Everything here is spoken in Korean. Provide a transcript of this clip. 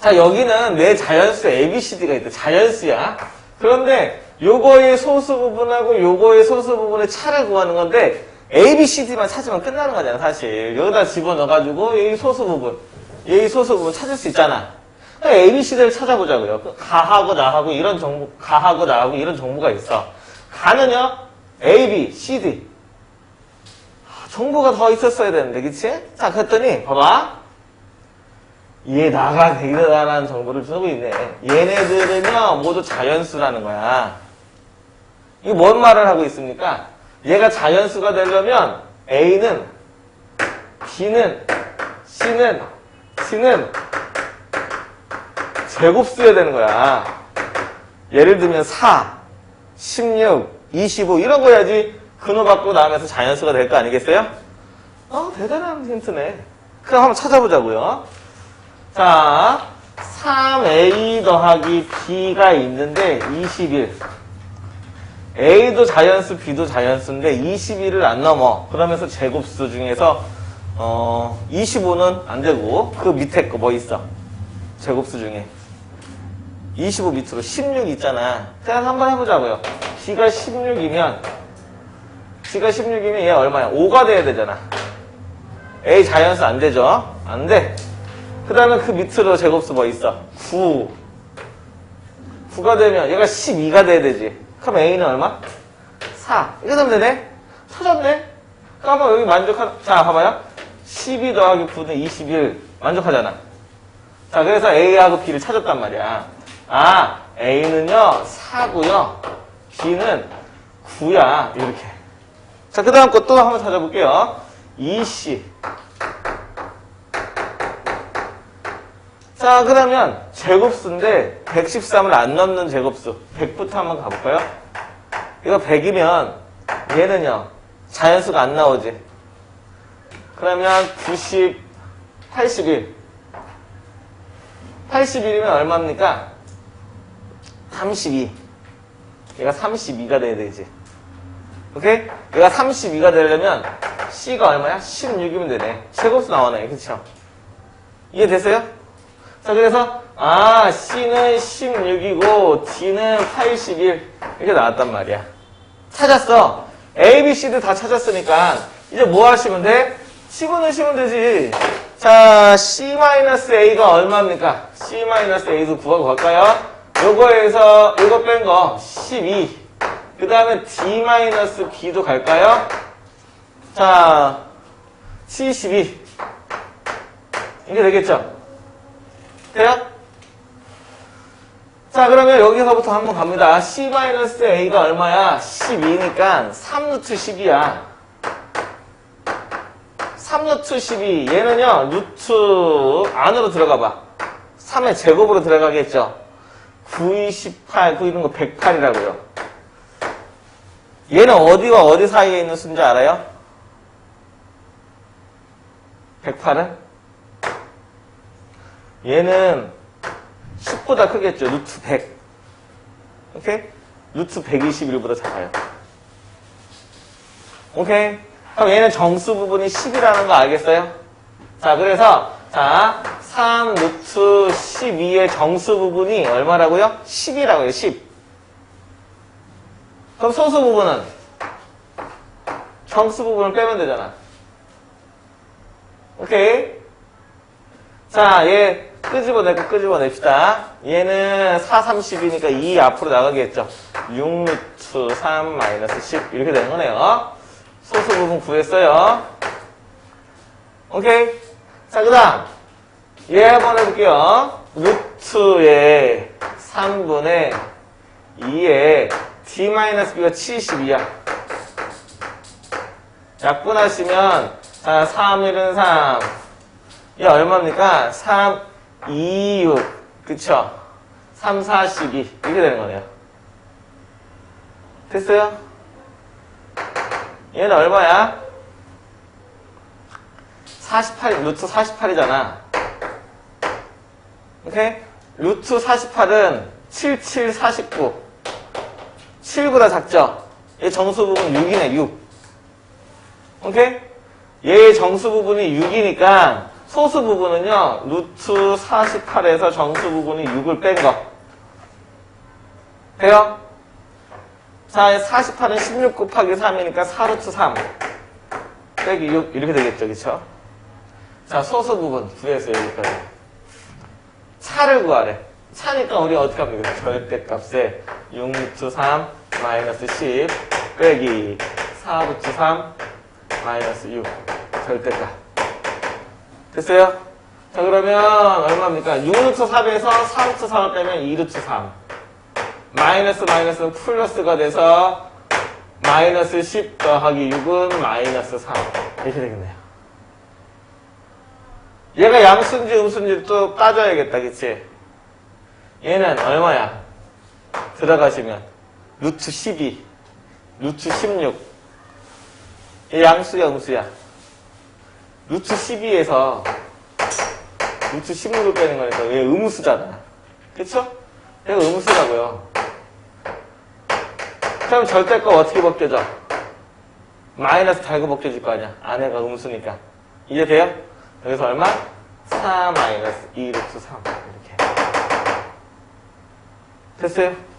자, 여기는 내 자연수 ABCD가 있다. 자연수야. 그런데 요거의 소수 부분하고 요거의 소수 부분의 차를 구하는 건데 ABCD만 찾으면 끝나는 거잖아, 사실. 여기다 집어넣어가지고 이 소수 부분, 이 소수 부분 찾을 수 있잖아. ABCD를 찾아보자고요. 그 가하고 나하고 이런 정보, 가하고 나하고 이런 정보가 있어. 가는요, A, B, C, D. 아, 정보가 더 있었어야 되는데, 그치? 자, 그랬더니, 봐봐. 얘 나가 되다라는 정보를 주고 있네. 얘네들은요, 모두 자연수라는 거야. 이게 뭔 말을 하고 있습니까? 얘가 자연수가 되려면 A는, B는, C는, C는 제곱수여야 되는 거야. 예를 들면 4, 16, 25 이런 거 해야지 근호 받고 나면서 자연수가 될 거 아니겠어요? 어, 대단한 힌트네. 그럼 한번 찾아보자고요. 자, 3A 더하기 B가 있는데 21. A도 자연수, B도 자연수인데 21을 안 넘어. 그러면서 제곱수 중에서 어, 25는 안 되고 그 밑에 거 뭐 있어? 제곱수 중에 25 밑으로 16 있잖아. 그냥 한번 해보자고요. B가 16이면 B가 16이면 얘 얼마야? 5가 돼야 되잖아. A 자연수 안 되죠? 안 돼. 그 다음에 그 밑으로 제곱수 뭐 있어? 9. 9가 되면 얘가 12가 돼야 되지. 그럼 A는 얼마? 4. 이거 되면 되네? 찾았네? 그러면 여기 만족하, 자, 봐봐요. 12 더하기 9는 21. 만족하잖아. 자, 그래서 A하고 B를 찾았단 말이야. 아, A는요, 4고요. B는 9야. 이렇게. 자, 그 다음 것도 한번 찾아볼게요. 2C. 자, 그러면 제곱수인데 113을 안 넘는 제곱수. 100부터 한번 가볼까요? 이거 100이면 얘는요, 자연수가 안 나오지. 그러면 90, 81. 81이면 얼마입니까? 32. 얘가 32가 돼야 되지. 오케이? 얘가 32가 되려면 C가 얼마야? 16이면 되네. 제곱수 나오네. 그쵸? 이해됐어요? 자, 그래서, 아, C는 16이고, D는 81. 이렇게 나왔단 말이야. 찾았어. A, B, C도 다 찾았으니까, 이제 뭐 하시면 돼? 집어넣으시면 되지. 자, C-A가 얼마입니까? C-A도 구하고 갈까요? 요거에서, 요거 뺀 거, 12. 그 다음에 D-B도 갈까요? 자, 72. 이게 되겠죠? 돼요? 자, 그러면 여기서부터 한번 갑니다. C-A가 얼마야? 12니까 3루트 10이야. 3루트 12. 얘는요, 루트 안으로 들어가 봐. 3의 제곱으로 들어가겠죠? 9, 2, 18, 9 이런 거 108이라고요. 얘는 어디와 어디 사이에 있는 수인지 알아요? 108은? 얘는 10보다 크겠죠. 루트 100. 오케이? 루트 121보다 작아요. 오케이? 그럼 얘는 정수 부분이 10이라는 거 알겠어요? 자, 그래서, 자, 3 루트 12의 정수 부분이 얼마라고요? 10이라고요, 10. 그럼 소수 부분은? 정수 부분을 빼면 되잖아. 오케이? 자, 얘 끄집어내고 끄집어냅시다. 얘는 4, 30이니까 2 앞으로 나가겠죠. 6루트 3 마이너스 10 이렇게 되는 거네요. 소수 부분 구했어요. 오케이? 자, 그 다음 얘 한번 해볼게요. 루트의 3분의 2의 d-b가 70이야. 약분하시면 자, 3, 1은 3. 얘 얼마입니까? 3, 2, 6. 그쵸? 3, 4, 12. 이렇게 되는 거네요. 됐어요? 얘는 얼마야? 48, 루트 48이잖아. 오케이? 루트 48은 77, 49. 7보다 작죠? 얘 정수 부분 6이네, 6. 오케이? 얘의 정수 부분이 6이니까 소수 부분은요, 루트 48에서 정수 부분이 6을 뺀 거. 돼요? 자, 48은 16 곱하기 3이니까 4루트 3. 빼기 6, 이렇게 되겠죠, 그쵸? 자, 소수 부분 구해서 여기까지. 차를 구하래. 차니까 우리 어떻게 되겠어? 절대값에 6루트 3 마이너스 10 빼기 4루트 3 마이너스 6 절대값. 됐어요? 자, 그러면 얼마입니까? 6루트 3에서 4루트 3을 빼면 2루트 3. 마이너스 마이너스는 플러스가 돼서 마이너스 10 더하기 6은 마이너스 3. 이렇게 되겠네요. 얘가 양수인지 음수인지 또 따져야겠다, 그치? 얘는 얼마야? 들어가시면 루트 12, 루트 16. 얘 양수야, 음수야? 루트 12에서 루트 16을 빼는 거니까 얘 음수잖아. 그쵸? 얘가 음수라고요. 그럼 절대값 어떻게 벗겨져? 마이너스 달고 벗겨질 거 아니야. 아내가 음수니까. 이해돼요? 여기서 얼마? 4 마이너스 2 루트 3. 이렇게. 됐어요?